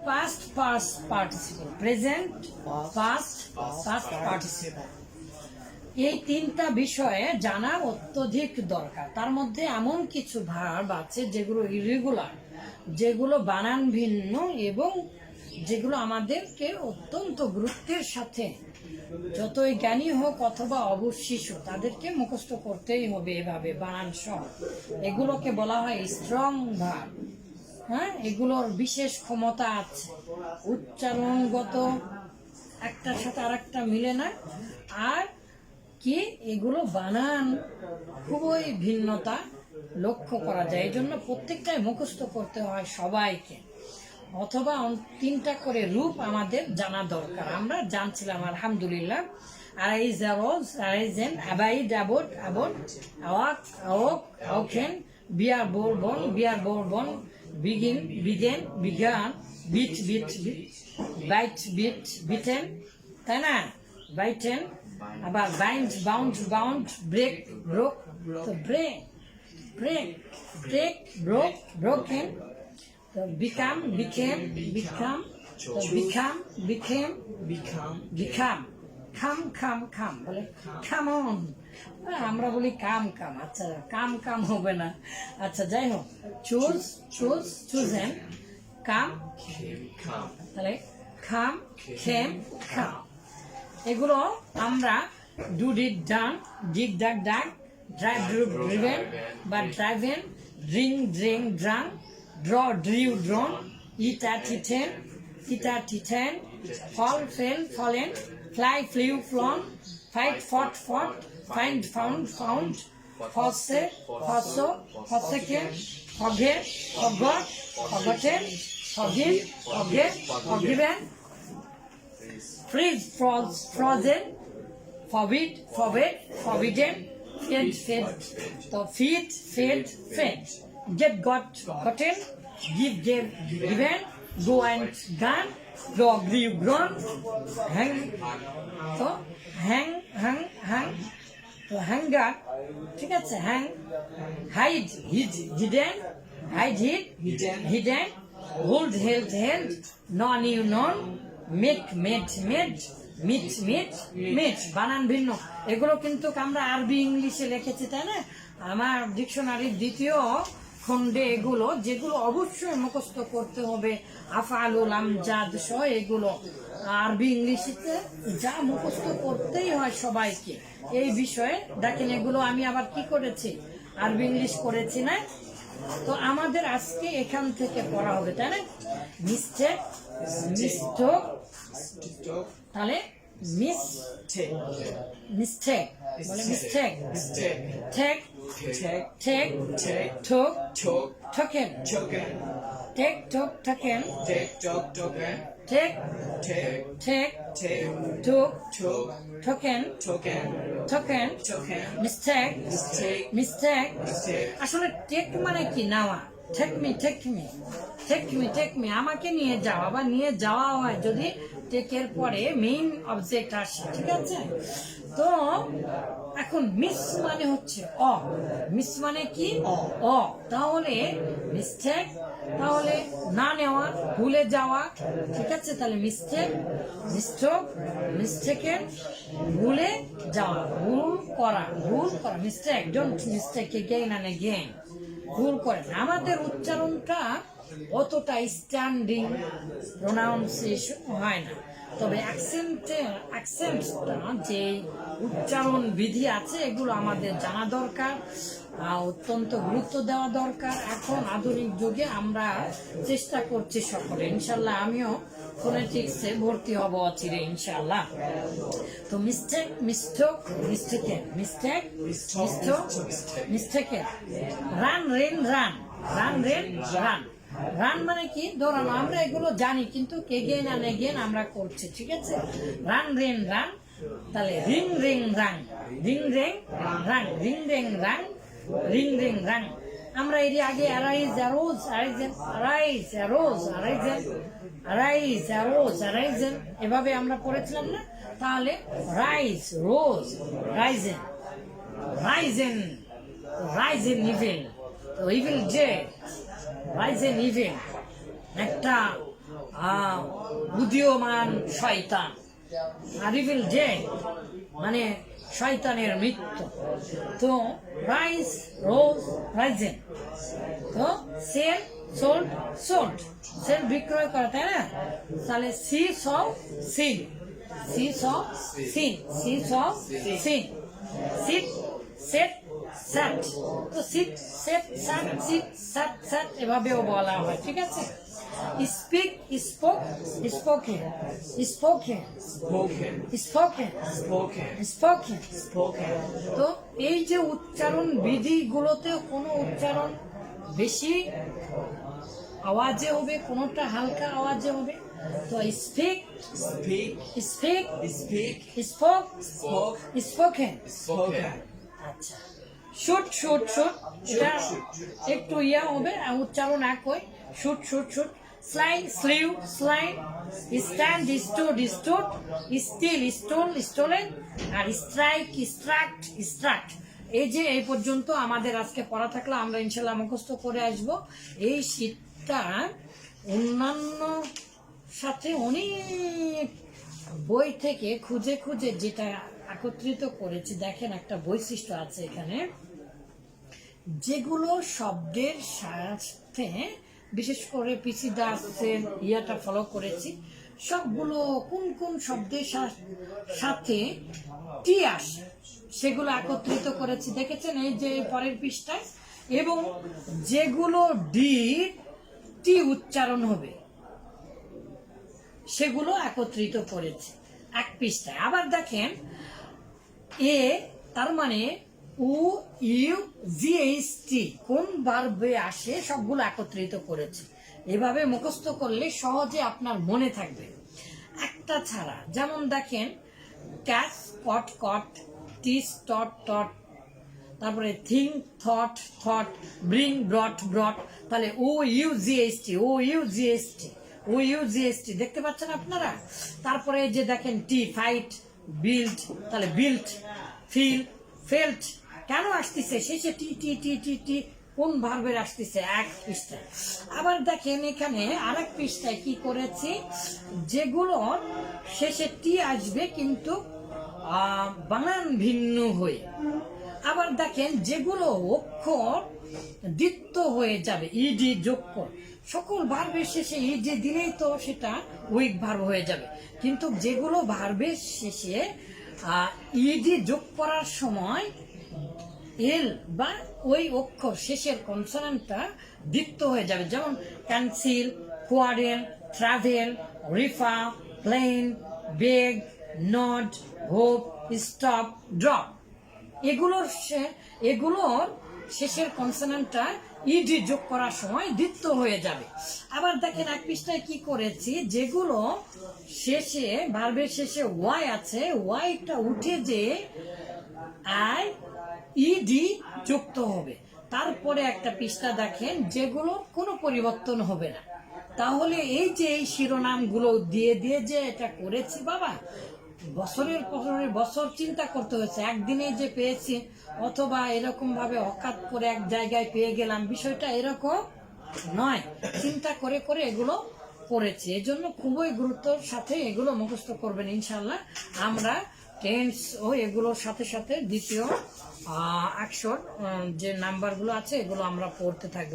past past participle. Present, past past participle. এই তিনটা বিষয়ে জানা অত্যধিক দরকার। তার মধ্যে এমন কিছু ভার্ব আছে যেগুলো ইরেগুলার যেগুলো বানান ভিন্ন এবং যেগুলো আমাদেরকে অত্যন্ত গুরুত্বের সাথে যতই জ্ঞানী হোক অথবা অবশিষ্ট, তাদেরকে মুখস্থ করতেই হবে এভাবে বানান সহ এগুলোকে বলা হয় স্ট্রং ভার্ব হ্যাঁ এগুলোর বিশেষ ক্ষমতা আছে। উচ্চারণগত একটার সাথে আর একটা মিলে না। আর কি, এগুলো বানান খুবই ভিন্নতা লক্ষ্য করা যায়। এই জন্য প্রত্যেকটাই মুখস্থ করতে হয় সবাইকে। অথবা তিনটা করে রূপ আমাদের জানা দরকার। আমরা জানছিলাম, আলহামদুলিল্লাহ। Arise arose arisen abide abode abode awake, awoke, awoken bear bore borne bear bore borne begin began begun beat beat beat bite bit bitten তাই না বাইটেন আবার bind bound bound break broke তো break break break broke broken তো become became become তো become became become become come come come বলে খাম on আমরা বলি কাম কাম। আচ্ছা কাম কাম হবে না। আচ্ছা যাই হোক চুজ চুজ চুজেন কাম তাহলে খাম খেম খাম এগুলো আমরা do did done did dug dug drive drew driven বা driven drink drink drank draw drew drawn eat eaten eat ate fall fell fallen fly flew flown fight fought fought find found found forsake forsook forsaken forget forgot forgotten forgive forgave forgiven freeze, froze, frozen, forbid, forbid, forbidden, fed, fed, so feed, fed, fed, get, got, gotten, give, gave, given, go and gone, go, grew, grown, hang, so hang, hang, hang, তো hanger ঠিক আছে hang hide hid hidden hide hid. Hidden hold held held known knew known make made made meet met met বানান ভিন্ন। এগুলো কিন্তু আমরা আরবি ইংলিশে লিখেছি তাই না? আমার ডিকশনারির দ্বিতীয় খণ্ডে এগুলো যেগুলো অবশ্যই মুখস্থ করতে হবে। আফালুল আমজাদ সহ এগুলো। আরবি ইংলিশে যা মুখস্থ করতেই হয় সবাইকে। এই বিষয়ে দেখেন এগুলো আমি আবার কি করেছি? আরবি ইংলিশ করেছি না? তো আমাদের আজকে এখান থেকে পড়া হবে তাই না? মিস্টেক মিস্টোক তাহলে মিস take মিস্টেক বলে mistake mistake take take take take took talk taken token take took taken take talk token take take take take took talk taken token taken token mistake mistake mistake আসলে take মানে কি নেওয়া take me take me take me take me আমাকে নিয়ে যাওয়া বা নিয়ে যাওয়া হয় যদি টেকের পরে মেইন অবজেক্ট আসে, ঠিক আছে? তো এখন মিস মানে হচ্ছে অ। মিস মানে কি? অ। অ। তাহলে মিস্টেক তাহলে না নেওয়া ভুলে যাওয়া ঠিক আছে? তাহলে মিস্টেক মিস্টেক মিস্টেকের ভুলে যাওয়া ভুল করা ভুল করা mistake don't mistake again and again ভুল করেন আমাদের উচ্চারণটা অতটা স্ট্যান্ডিং প্রোনাউন্সিয়েশন হয় না। তবে অ্যাকসেন্টে অ্যাকসেন্টটা যে উচ্চারণ বিধি আছে এগুলো আমাদের জানা দরকার অত্যন্ত গুরুত্ব দেওয়া দরকার। এখন আধুনিক যুগে আমরা চেষ্টা করছি সকলে। ইনশাল্লাহ আমিও ফোনেটিক্সে ভর্তি হব অচিরে ইনশাল্লাহ। তো mistake mistook mistaken mistake mistook mistaken run ran run run ran run run মানে কি? দৌড়ানো আমরা এগুলো জানি, কিন্তু কে এগেন অ্যান্ড এগেন আমরা করছি, ঠিক আছে? রান রেন রান, তাহলে ring ring rang ring ring rang ring ring rang ring ring rang আমরা এর আগে arise arose arisen arise arose arisen arise arose arisen এভাবে আমরা পড়েছিলাম না? তাহলে rise rose risen risen risen evil তো ইভিল যে রাইজেন ইভিল একটা উদীয়মান শয়তান। আরিফিল যে মানে শয়তানের মৃত্যু। তো রাইস রোজ রাইজেন তো সেল সোল্ড সোল্ড সেল বিক্রয় করা, তাই না? তাহলে see saw seen see saw seen see saw seen sit set sat. তো sit set sat sit sat sat এভাবেও বলা হয় ঠিক আছে? Speak spoke spoke spoke spoken, spoke spoken, spoke spoken, তো এই যে উচ্চারণ বিধিগুলোতে কোনো উচ্চারণ বেশি আওয়াজে হবে কোনোটা হালকা আওয়াজে হবে তো speak speak speak speak, spoke spoke, spoken spoken, আচ্ছা। Shoot shoot shoot. এটা একটু ইয়া হবে, উচ্চারণ একই shoot shoot shoot. Slay slew slay stand stood stood steal stole stolen. আর স্ট্রাইক, স্ট্রাক্ট স্ট্রাক্ট। এই যে, এই পর্যন্ত আমাদের আজকে পড়া থাকলে। আমরা ইনশাল্লাহ মুখস্থ করে আসব। এই শীতটা অন্যান্য সাথে অনেক বই থেকে খুঁজে খুঁজে যেটা একত্রিত করেছি। দেখেন একটা বৈশিষ্ট্য আছে এখানে। যেগুলো শব্দের সাথে বিশেষ করে পিসি দাসের ইয়াটা ফলো করেছি, সবগুলো কোন কোন শব্দের সাথে টি আসে সেগুলো একত্রিত করেছি। দেখেছেন এই যে পরের পৃষ্ঠায়? এবং যেগুলো ডি, টি উচ্চারণ হবে, সেগুলো একত্রিত করেছে এক পৃষ্ঠায়। আবার দেখেন, এ, তার মানে উ, ইউ, জি, এইচ, টি, কোন বার্বে আসে সবগুলো একত্রিত করেছে। এভাবে মুখস্থ করলে সহজে আপনার মনে থাকবে। একটা ছাড়া, যেমন দেখেন ক্যাট কট কট টিস টট টট তারপরে think thought thought bring brought brought তাহলে O, U G S T O, U G S T O, U G S T দেখতে পাচ্ছেন আপনারা? তারপরে যে দেখেন, টি ফাইট বিল্ড তাহলে বিল্ড ফিল ফেল্ট কেন আসতেছে? শেষে টি টি টি টি টি, কোন ভার্বের আসতেছে? এক পৃষ্ঠায়। আবার দেখেন এখানে আরেক পৃষ্ঠায় কি করেছি? যেগুলো শেষে টি আসবে কিন্তু বানান ভিন্ন হয়ে। আবার দেখেন যেগুলো অক্ষর দ্বিত্ব হয়ে যাবে, ইডি যোগ কর। সকল ভার্বের শেষে ইডি দিলেই তো সেটা উইক ভার্ব হয়ে যাবে। কিন্তু যেগুলো ভার্বের শেষে ইডি যোগ করার সময় এল বা ওই অক্ষর শেষের কনসোনেন্টটা দ্বিত্ব হয়ে যাবে। যেমন cancel quarrel travel refer plane beg knot hope stop drop এগুলোর এগুলোর শেষের কনসোনেন্টটা ইডি যোগ করার সময় দ্বিত্ব হয়ে যাবে। আবার দেখেন এক পৃষ্ঠায় কি করেছি? যেগুলো শেষে ভার্বের শেষে ওয়াই আছে ওয়াইটা উঠে যে আই ইডি যুক্ত হবে। তারপরে একটা পৃষ্ঠা দেখেন, যেগুলো কোনো পরিবর্তন হবে না। তাহলে এই যে এই শিরোনামগুলো দিয়ে দিয়ে যে এটা করেছি, বাবা, বছরের পরের বছর চিন্তা করতে হয়েছে। একদিনে যে পেয়েছি, অথবা এরকম ভাবে হঠাৎ করে এক জায়গায় পেয়ে গেলাম, বিষয়টা এরকম নয়। চিন্তা করে করে এগুলো করেছি। এই জন্য খুবই গুরুত্বর সাথে এগুলো মুখস্থ করবেন ইনশাল্লাহ আমরা টেন্স ও এগুলোর সাথে সাথে দ্বিতীয় অ্যাকশন যে নাম্বারগুলো আছে এগুলো আমরা পড়তে থাকব।